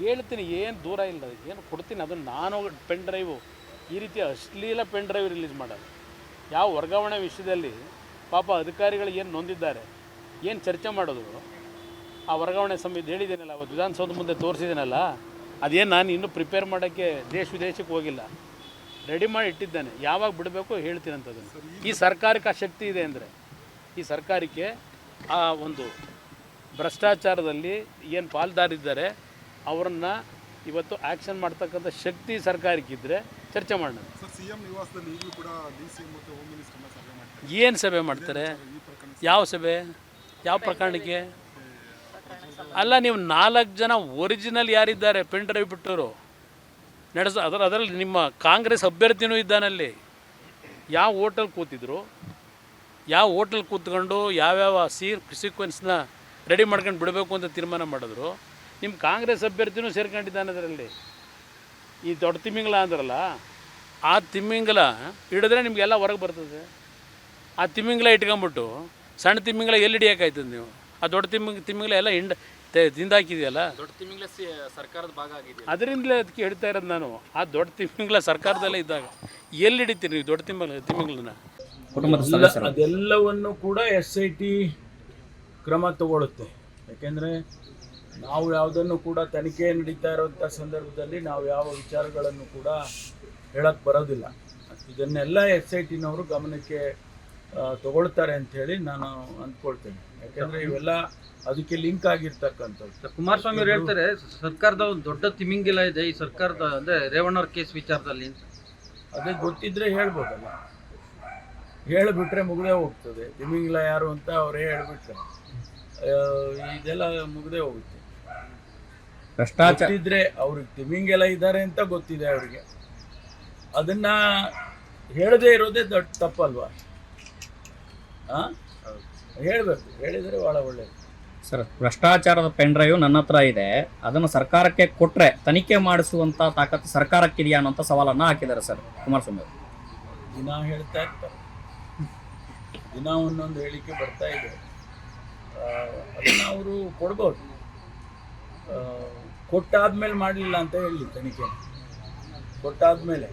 ಹೇಳ್ತೀನಿ, ಏನು ದೂರ ಇಲ್ಲ, ಏನು ಕೊಡ್ತೀನಿ, ಅದನ್ನು ನಾನು ಪೆನ್ ಡ್ರೈವು ಈ ರೀತಿ ಅಶ್ಲೀಲ ಪೆನ್ ಡ್ರೈವ್ ರಿಲೀಸ್ ಮಾಡೋದು. ಯಾವ ವರ್ಗಾವಣೆ ವಿಷಯದಲ್ಲಿ ಪಾಪ ಅಧಿಕಾರಿಗಳು ಏನು ನೊಂದಿದ್ದಾರೆ, ಏನು ಚರ್ಚೆ ಮಾಡೋದು? ಆ ವರ್ಗಾವಣೆ ಸಮಿತಿ ಹೇಳಿದ್ದೀನಲ್ಲ, ಅವತ್ತು ವಿಧಾನಸೌಧ ಮುಂದೆ ತೋರಿಸಿದ್ದೀನಲ್ಲ, ಅದೇನು ನಾನು ಇನ್ನೂ ಪ್ರಿಪೇರ್ ಮಾಡೋಕ್ಕೆ ದೇಶ ವಿದೇಶಕ್ಕೆ ಹೋಗಿಲ್ಲ. ರೆಡಿ ಮಾಡಿ ಇಟ್ಟಿದ್ದೇನೆ. ಯಾವಾಗ ಬಿಡಬೇಕು ಹೇಳ್ತೀನಿ ಅಂತದನ್ನು. ಈ ಸರ್ಕಾರಕ್ಕೆ ಆ ಶಕ್ತಿ ಇದೆ ಅಂದರೆ, ಈ ಸರ್ಕಾರಕ್ಕೆ ಆ ಒಂದು ಭ್ರಷ್ಟಾಚಾರದಲ್ಲಿ ಏನು ಪಾಲ್ದಾರಿದ್ದಾರೆ ಅವರನ್ನ ಇವತ್ತು ಆ್ಯಕ್ಷನ್ ಮಾಡ್ತಕ್ಕಂಥ ಶಕ್ತಿ ಸರ್ಕಾರಕ್ಕಿದ್ದರೆ ಚರ್ಚೆ ಮಾಡೋಣ. ಸರ್ ಏನು ಸಭೆ ಮಾಡ್ತಾರೆ? ಯಾವ ಸಭೆ? ಯಾವ ಪ್ರಕರಣಕ್ಕೆ? ಅಲ್ಲ ನೀವು ನಾಲ್ಕು ಜನ ಒರಿಜಿನಲ್ ಯಾರಿದ್ದಾರೆ? ಪೆನ್ ಡ್ರೈವ್ ಬಿಟ್ಟವರು ನಡೆಸ ಅದರ ಅದರಲ್ಲಿ ನಿಮ್ಮ ಕಾಂಗ್ರೆಸ್ ಅಭ್ಯರ್ಥಿನೂ ಇದ್ದಾನಲ್ಲಿ ಯಾವ ಹೋಟೆಲ್ ಕೂತಿದ್ರು? ಯಾವ ಹೋಟೆಲ್ ಕೂತ್ಕೊಂಡು ಯಾವ್ಯಾವ ಸೀ ಸೀಕ್ವೆನ್ಸ್ನ ರೆಡಿ ಮಾಡ್ಕೊಂಡು ಬಿಡಬೇಕು ಅಂತ ತೀರ್ಮಾನ ಮಾಡಿದ್ರು? ನಿಮ್ಮ ಕಾಂಗ್ರೆಸ್ ಅಭ್ಯರ್ಥಿನೂ ಸೇರ್ಕೊಂಡಿದ್ದಾನೆ ಅದರಲ್ಲಿ. ಈ ದೊಡ್ಡ ತಿಮ್ಮಿಂಗಲ ಅಂದ್ರಲ್ಲ ಆ ತಿಮ್ಮಿಂಗಲ ಹಿಡಿದ್ರೆ ನಿಮಗೆಲ್ಲ ಹೊರಗೆ ಬರ್ತದೆ. ಆ ತಿಮ್ಮಿಂಗಲ ಇಟ್ಕೊಂಬಿಟ್ಟು ಸಣ್ಣ ತಿಮ್ಮಿಂಗಲ ಎಲ್ಲಿ ಹಿಡಿಯೋಕ್ಕಾಯ್ತದೆ ನೀವು? ಆ ದೊಡ್ಡ ತಿಮ್ಮಿಂಗ್ ತಿಮ್ಮಿಂಗಲ ಎಲ್ಲ ಹಿಂಡ ದಿಂದ ತಿಂದಾಕಿದೆಯಲ್ಲ ದೊಡ್ಡ ತಿಮ್ಮಿಂಗಲ ಸರ್ಕಾರದ ಭಾಗ ಆಗಿದೆ. ಅದರಿಂದಲೇ ಅದಕ್ಕೆ ಹೇಳ್ತಾ ಇರೋದು ನಾನು ಆ ದೊಡ್ಡ ತಿಮ್ಮಿಂಗಲ ಸರ್ಕಾರದಲ್ಲೇ ಇದ್ದಾಗ ಎಲ್ಲಿ ಹಿಡಿತೀರಿ ನೀವು ದೊಡ್ಡ ತಿಮ್ಮಲ ತಿಮ್ಮಿಂಗ್ಲನ್ನ ಕುಟುಂಬದ ಅದೆಲ್ಲವನ್ನು ಕೂಡ ಎಸ್ ಐ ಟಿ ಕ್ರಮ ತಗೊಳುತ್ತೆ ಯಾಕೆಂದರೆ ನಾವು ಯಾವುದನ್ನು ಕೂಡ ತನಿಖೆ ನಡೀತಾ ಇರುವಂಥ ಸಂದರ್ಭದಲ್ಲಿ ನಾವು ಯಾವ ವಿಚಾರಗಳನ್ನು ಕೂಡ ಹೇಳಕ್ಕೆ ಬರೋದಿಲ್ಲ. ಇದನ್ನೆಲ್ಲ ಎಸ್ ಐ ಟಿನವರು ಗಮನಕ್ಕೆ ತಗೊಳ್ತಾರೆ ಅಂಥೇಳಿ ನಾನು ಅಂದ್ಕೊಳ್ತೇನೆ. ಯಾಕೆಂದರೆ ಇವೆಲ್ಲ ಅದಕ್ಕೆ ಲಿಂಕ್ ಆಗಿರ್ತಕ್ಕಂಥದ್ದು. ಕುಮಾರಸ್ವಾಮಿ ಅವರು ಹೇಳ್ತಾರೆ ಸರ್ಕಾರದ ಒಂದು ದೊಡ್ಡ ತಿಮಿಂಗಿಲ ಇದೆ ಈ ಸರ್ಕಾರದ ಅಂದ್ರೆ ರೇವಣ್ಣವ್ರ ಕೇಸ್ ವಿಚಾರದಲ್ಲಿ ಅಂತ. ಅದೇ ಗೊತ್ತಿದ್ರೆ ಹೇಳ್ಬೋದಲ್ಲ. ಹೇಳಿಬಿಟ್ರೆ ಮುಗ್ದೇ ಹೋಗ್ತದೆ. ತಿಮಿಂಗ್ಲ ಯಾರು ಅಂತ ಅವರೇ ಹೇಳಿಬಿಟ್ರೆ. ಇದೆಲ್ಲ ಮುಗಿದೇ ಹೋಗುತ್ತೆ. ಭ್ರಷ್ಟಾಚಾರ. ಗೊತ್ತಿದ್ರೆ ಅವ್ರಿಗೆ ತಿಮಿಂಗೆಲ್ಲ ಇದ್ದಾರೆ ಅಂತ ಗೊತ್ತಿದೆ ಅವರಿಗೆ. ಅದನ್ನ ಹೇಳದೇ ಇರೋದೇ ದೊಡ್ಡ ತಪ್ಪಲ್ವಾ? ಹೇಳಬೇಕು. ಹೇಳಿದರೆ ಭಾಳ ಒಳ್ಳೇದು. ಸರ್ ಭ್ರಷ್ಟಾಚಾರದ ಪೆನ್ ಡ್ರೈವ್ ನನ್ನ ಹತ್ರ ಇದೆ. ಅದನ್ನು ಸರ್ಕಾರಕ್ಕೆ ಕೊಟ್ಟರೆ ತನಿಖೆ ಮಾಡಿಸುವಂತ ತಾಕತ್ತು ಸರ್ಕಾರಕ್ಕಿದೆಯಾ ಅನ್ನೋಂಥ ಸವಾಲನ್ನ ಹಾಕಿದ್ದಾರೆ ಸರ್ ಕುಮಾರಸ್ವಾಮಿ ಅವರು. ದಿನ ಹೇಳ್ತಾ ಇರ್ತಾರೆ. ದಿನ ಒಂದೊಂದು ಹೇಳಿಕೆ ಬರ್ತಾ ಇದೆ. ಅದನ್ನು ಅವರು ಕೊಡ್ಬೋದು. ಕೊಟ್ಟಾದ್ಮೇಲೆ ಮಾಡಲಿಲ್ಲ ಅಂತ ಹೇಳಿ ತನಿಖೆ. ಕೊಟ್ಟಾದ್ಮೇಲೆ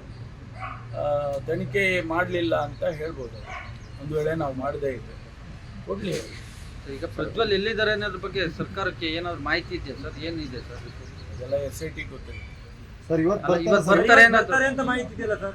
ಆ, ತನಿಖೆ ಮಾಡಲಿಲ್ಲ ಅಂತ ಹೇಳ್ಬೋದು. ಒಂದು ವೇಳೆ ನಾವು ಮಾಡದೇ ಇದ್ದೆ ಕೊಡಲಿ. ಈಗ ಪ್ರಜ್ವಲ್ ಎಲ್ಲಿದ್ದಾರೆ ಅನ್ನೋದ್ರ ಬಗ್ಗೆ ಸರ್ಕಾರಕ್ಕೆ ಏನಾದ್ರು ಮಾಹಿತಿ ಇದೆಯಾ ಸರ್? ಏನಿದೆ ಸರ್? ಅದೆಲ್ಲ ಎಸ್ ಐ ಟಿ ಗೊತ್ತಿಲ್ಲ. ಸರ್ ಇವತ್ತು ಬರ್ತಾರೆ ಅಂತ ಮಾಹಿತಿ ಇದೆಯಲ್ಲ ಅನ್ನೋದು